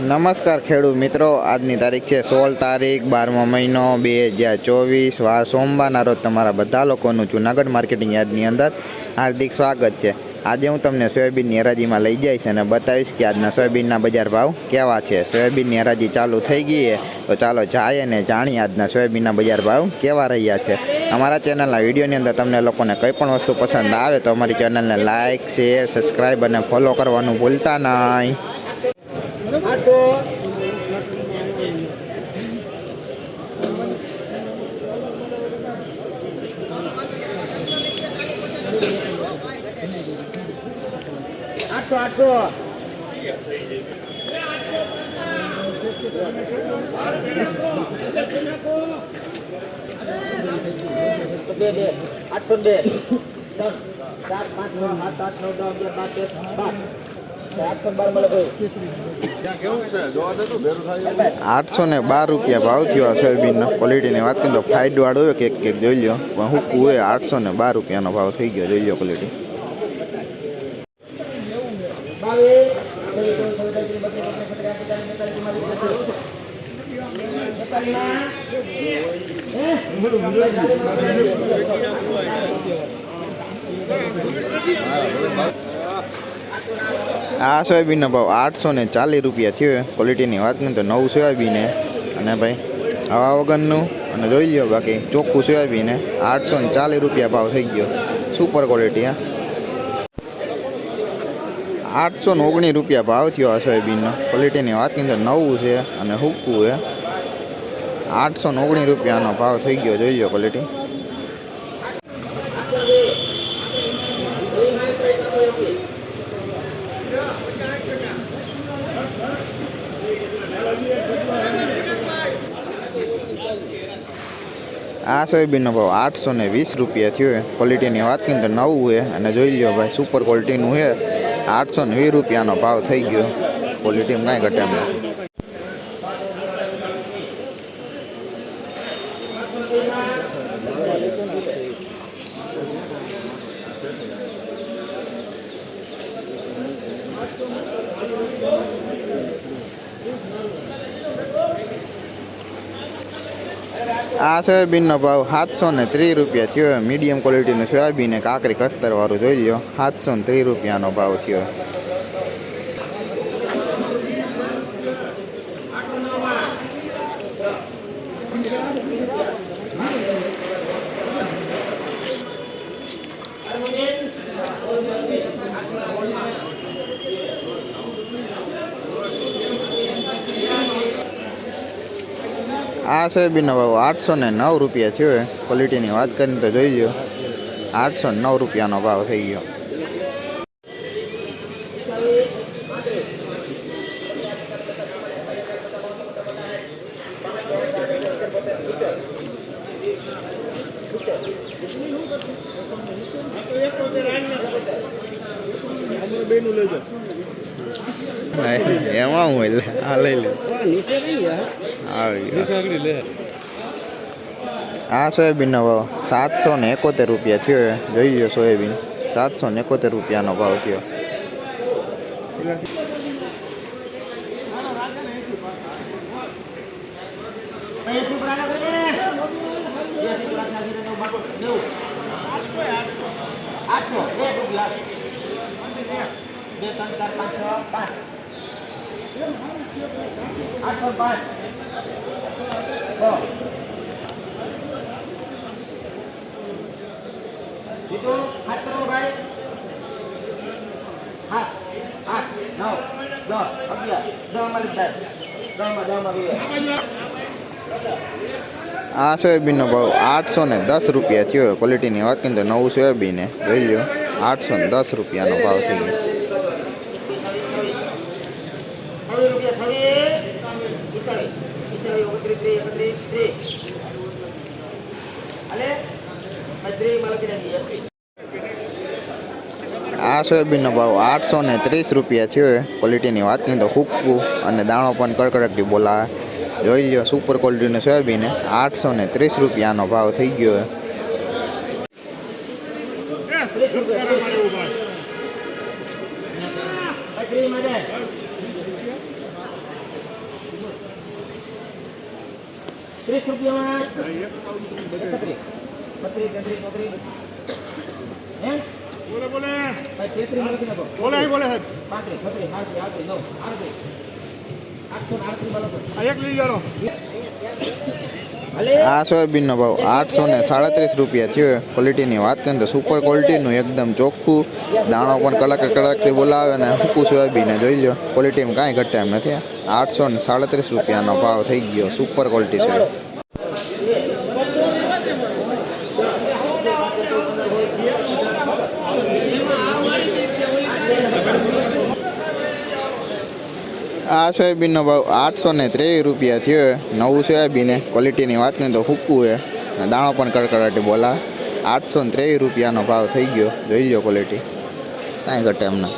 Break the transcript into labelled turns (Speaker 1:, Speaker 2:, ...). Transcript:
Speaker 1: નમસ્કાર ખેડૂત મિત્રો, આજની તારીખ છે સોળ તારીખ, બારમો મહિનો બે હજાર ચોવીસ, વાર સોમવારના રોજ તમારા બધા લોકોનું જુનાગઢ માર્કેટિંગ યાર્ડની અંદર હાર્દિક સ્વાગત છે. આજે હું તમને સોયાબીનની હરાજીમાં લઈ જઈશ અને બતાવીશ કે આજના સોયાબીનના બજાર ભાવ કેવા છે. સોયાબીનની હરાજી ચાલુ થઈ ગઈ છે, તો ચાલો જાય અને જાણીએ આજના સોયાબીનના બજાર ભાવ કેવા રહ્યા છે. અમારા ચેનલના વિડીયોની અંદર તમને લોકોને કંઈ પણ વસ્તુ પસંદ આવે તો અમારી ચેનલને લાઇક શેર, સબસ્ક્રાઈબ અને ફોલો કરવાનું ભૂલતા નહીં.
Speaker 2: આઠસો બે બે આઠસો બે. દસ ચાર પાંચ નવ સાત આઠ નવ દસ અગિયાર બાર તેર બાર. આઠસો
Speaker 1: ને બાર રૂપિયા ભાવ થયો આ સોયાબીનનો. ક્વોલિટીની વાત કરીએ તો વાળો હોય કે એક એક જોઈ લો પણ હું હોય આઠસો ને બાર રૂપિયાનો ભાવ થઈ ગયો જોઈ લો ક્વોલિટી આ સોયાબીનનો ભાવ આઠસો ને ચાલીસ રૂપિયા થયો. ક્વોલિટીની વાત કરીએ તો નવું સોયાબીન અને ભાઈ, હવા વગરનું. અને જોઈ લો બાકી, ચોખ્ખું સોયાબીન આઠસો ને ચાલીસ રૂપિયા ભાવ થઈ ગયો. સુપર ક્વોલિટી હા. આઠસો ને ઓગણીસ રૂપિયા ભાવ થયો આ સોયાબીનનો. ક્વોલિટીની વાત કરીએ તો નવું છે અને હુક્કું છે. આઠસો ઓગણીસ રૂપિયાનો ભાવ થઈ ગયો. જોઈ લો ક્વોલિટી આ સોયાબીનનો ભાવ આઠસો ને વીસ રૂપિયા થયો ક્વોલિટીની વાત કરીએ તો નવું છે. અને જોઈ લો ભાઈ સુપર ક્વોલિટીનું છે. આઠસો ને વીસ રૂપિયાનો ભાવ થઈ ગયો. ક્વોલિટીમાં કાંઈ ઘટે નહીં. આ સોયાબીનનો ભાવ સાતસો ને ત્રીસ રૂપિયા થયો. મીડિયમ ક્વોલિટીનું સોયાબીન એક આકરી કસ્તરવાળું જોઈ લો સાતસો ને ત્રીસ રૂપિયાનો ભાવ થયો. આ સોયાબીનનો ભાવ આઠસો ને નવ રૂપિયા થયો ક્વોલિટીની વાત કરીને તો જોઈ લો આઠસો ને નવ રૂપિયાનો ભાવ થઈ ગયો. એમાં હું એટલે આ લઈ લે આવી. આ સોયાબીનનો ભાવ સાતસો ને એકોતેર રૂપિયા થયો જોઈ લો સોયાબીન સાતસો ને એકોતેર રૂપિયાનો ભાવ થયો
Speaker 2: આઠસો બે ત્રણ ચાર
Speaker 1: આ સોયાબીનનો ભાવ આઠસો ને દસ રૂપિયા થયો. ક્વોલિટીની વાત કરીને તો નવું સોયાબીન. જોઈ લો આઠસો ને દસ રૂપિયાનો ભાવ થઈ ગયો. આ સોયાબીનનો ભાવ આઠસો ને ત્રીસ રૂપિયા છે. ક્વોલિટીની વાત કરીએ તો હુક્કું અને દાણો પણ કડકડકથી બોલાવે જોઈ લ્યો સુપર ક્વોલિટીનું સોયાબીન આઠસો ને ત્રીસ રૂપિયાનો ભાવ થઈ ગયો છે
Speaker 2: ત્રીસ રૂપિયા ત્રીસમાં જાય ત્રીસ રૂપિયામાં એકત્રીસ બત્રીસ તેત્રીસ ચોત્રીસ હે
Speaker 3: બોલે બોલે.
Speaker 2: તેત્રીસ લખી નાખો
Speaker 3: બોલે બોલે.
Speaker 2: પાંત્રીસ છત્રીસ આડત્રીસ આડત્રીસ નવ આડત્રીસ આઠસો આડત્રીસમાં લખો
Speaker 3: એક લઈ જાઓ
Speaker 1: આ સોયાબીનનો ભાવ આઠસો ને સાડત્રીસ રૂપિયા થયો. ક્વોલિટીની વાત કરીએ તો સુપર ક્વોલિટીનું એકદમ ચોખ્ખું. દાણો પણ કલાક કલાકથી બોલાવે ને સૂકું સોયાબીન જોઈ લો ક્વોલિટીમાં કાંઈ ઘટે એમ નથી. આઠસો ને સાડત્રીસ રૂપિયાનો ભાવ થઈ ગયો. સુપર ક્વોલિટી છે. આ સોયાબીનનો ભાવ આઠસો ને ત્રેવીસ રૂપિયા થયો. નવું સોયાબીન ક્વોલિટીની વાત કરીએ તો હૂકવું છે અને દાણો પણ કડકડાટી બોલા. આઠસો ને ત્રેવીસ રૂપિયાનો ભાવ થઈ ગયો. જોઈ લો ક્વોલિટી. કાંઈ ઘટે એમને